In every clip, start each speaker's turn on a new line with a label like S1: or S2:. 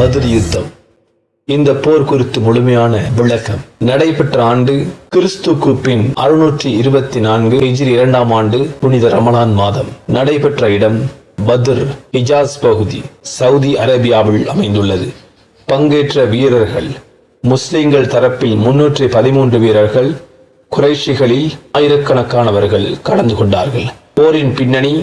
S1: பதில் யுத்தம் இந்த போர் குறித்து முழுமையான விளக்கம். நடைபெற்ற ஆண்டு கிறிஸ்துக்கு பின் அறுநூற்றி இருபத்தி நான்கு ஹிஜ்ரி இரண்டாம் ஆண்டு புனித ரமலான் மாதம். நடைபெற்ற இடம் பத்ர் ஹிஜாஸ் பகுதி சவுதி அரேபியாவில் அமைந்துள்ளது. பங்கேற்ற வீரர்கள் முஸ்லிம்கள் தரப்பில் முன்னூற்றி பதிமூன்று வீரர்கள் குறைஷிகளில் ஆயிரக்கணக்கானவர்கள் கலந்து கொண்டார்கள். போரின் பின்னணி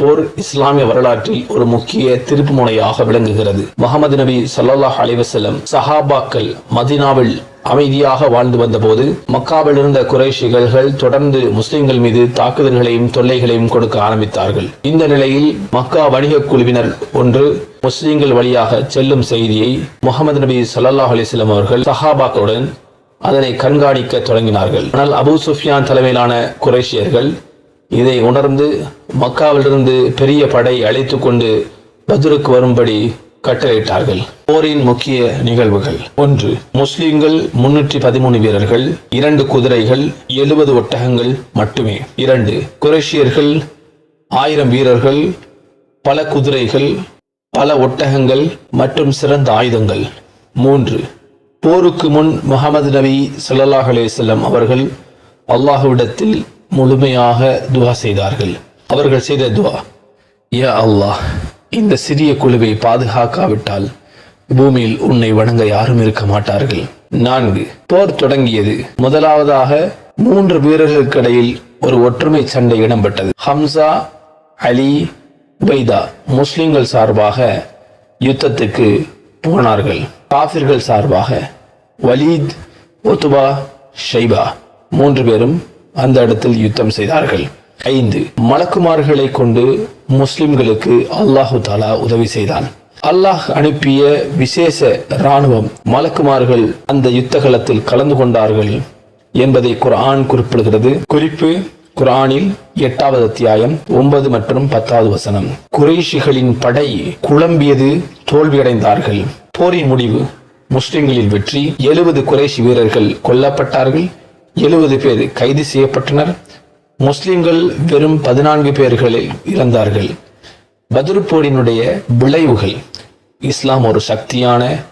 S1: போர் இஸ்லாமிய வரலாற்றில் ஒரு முக்கிய திருப்புமுனையாக விளங்குகிறது. முகமது நபி சல்லாஹ் அலிவசலம் சஹாபாக்கள் மதீனாவில் அமைதியாக வாழ்ந்து வந்தபோது மக்காவில் இருந்த குறைஷிகள்கள் தொடர்ந்து முஸ்லிம்கள் மீது தாக்குதல்களையும் தொல்லைகளையும் கொடுக்க ஆரம்பித்தார்கள். இந்த நிலையில் மக்கா வணிக குழுவினர் ஒன்று முஸ்லிம்கள் வழியாக செல்லும் செய்தியை முகமது நபி சல்லாஹ் அலிசலம் அவர்கள் சஹாபாக்களுடன் அதனை கண்காணிக்க தொடங்கினார்கள். ஆனால் அபு சுஃபியான் தலைமையிலான குறைஷியர்கள் இதை உணர்ந்து மக்காவிலிருந்து பெரிய படை அழைத்து கொண்டு பதிலுக்கு வரும்படி கட்டளையிட்டார்கள். போரின் முக்கிய நிகழ்வுகள். ஒன்று முஸ்லிம்கள் முன்னூற்றி பதிமூணு வீரர்கள் இரண்டு குதிரைகள் எழுபது ஒட்டகங்கள் மட்டுமே. இரண்டு குரேஷியர்கள் ஆயிரம் வீரர்கள் பல குதிரைகள் பல ஒட்டகங்கள் மற்றும் சிறந்த ஆயுதங்கள். மூன்று போருக்கு முன் முகமது நபி சல்லாஹ் அலைஹி அவர்கள் அல்லாஹ்விடத்தில் முழுமையாக துவா செய்தார்கள். அவர்கள் செய்த துவா யா அல்லாஹ் இந்த சிறிய குழுவை பாதுகாக்காவிட்டால் பூமியில் உன்னை வணங்க யாரும் இருக்க மாட்டார்கள். நான்கு போர் தொடங்கியது. முதலாவதாக மூன்று வீரர்களுக்கிடையில் ஒரு ஒற்றுமை சண்டை இடம்பெற்றது. ஹம்சா அலி உபைதா முஸ்லிம்கள் சார்பாக யுத்தத்துக்கு போனார்கள். காபிர்கள் சார்பாக வலீத் ஒத்துபா ஷைபா மூன்று பேரும் அந்த இடத்தில் யுத்தம் செய்தார்கள். ஐந்து மலக்குமார்களை கொண்டு முஸ்லிம்களுக்கு அல்லாஹு தாலா உதவி செய்தான். அல்லாஹ் அனுப்பிய விசேஷ இராணுவம் மலக்குமார்கள் அந்த யுத்த களத்தில் கலந்து கொண்டார்கள் என்பதை குர்ஆன் குறிப்பிடுகிறது. குறிப்பு குர்ஆனில் எட்டாவது அத்தியாயம் ஒன்பது மற்றும் பத்தாவது வசனம். குறைஷிகளின் படை குழம்பியது தோல்வியடைந்தார்கள். போரின் முடிவு முஸ்லிம்களின் வெற்றி எழுபது குறைஷி வீரர்கள் கொல்லப்பட்டார்கள். எழுபது பேர் கைது செய்யப்பட்டனர். முஸ்லிம்கள் வெறும் பதினான்கு பேர்களில் இறந்தார்கள். பத்ரு விளைவுகள் இஸ்லாம் ஒரு சக்தியான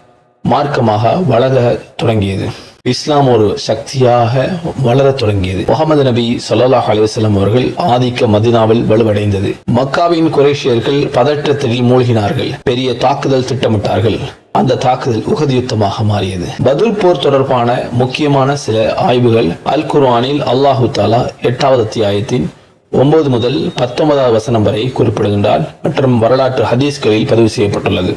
S1: மார்க்கமாக வளர தொடங்கியது. இஸ்லாம் ஒரு சக்தியாக வளரத் தொடங்கியது. முகமது நபி சொல்லாஹ் அலிவசலம் அவர்கள் ஆதிக்க மதினாவில் வலுவடைந்தது. மக்காவின் குரேஷியர்கள் பதற்றத்தில் மூழ்கினார்கள். பெரிய தாக்குதல் திட்டமிட்டார்கள். அந்த தாக்குதல் உகது யுத்தமாக மாறியது. பதில் போர் தொடர்பான முக்கியமான சில ஆய்வுகள் அல் குர்ஆனில் அல்லாஹு தாலா எட்டாவது அத்தியாயத்தின் ஒன்பது முதல் பத்தொன்பதாவது வசனம் வரை குறிப்பிடுகின்றார் மற்றும் வரலாற்று ஹதீஸ்களில் பதிவு செய்யப்பட்டுள்ளது.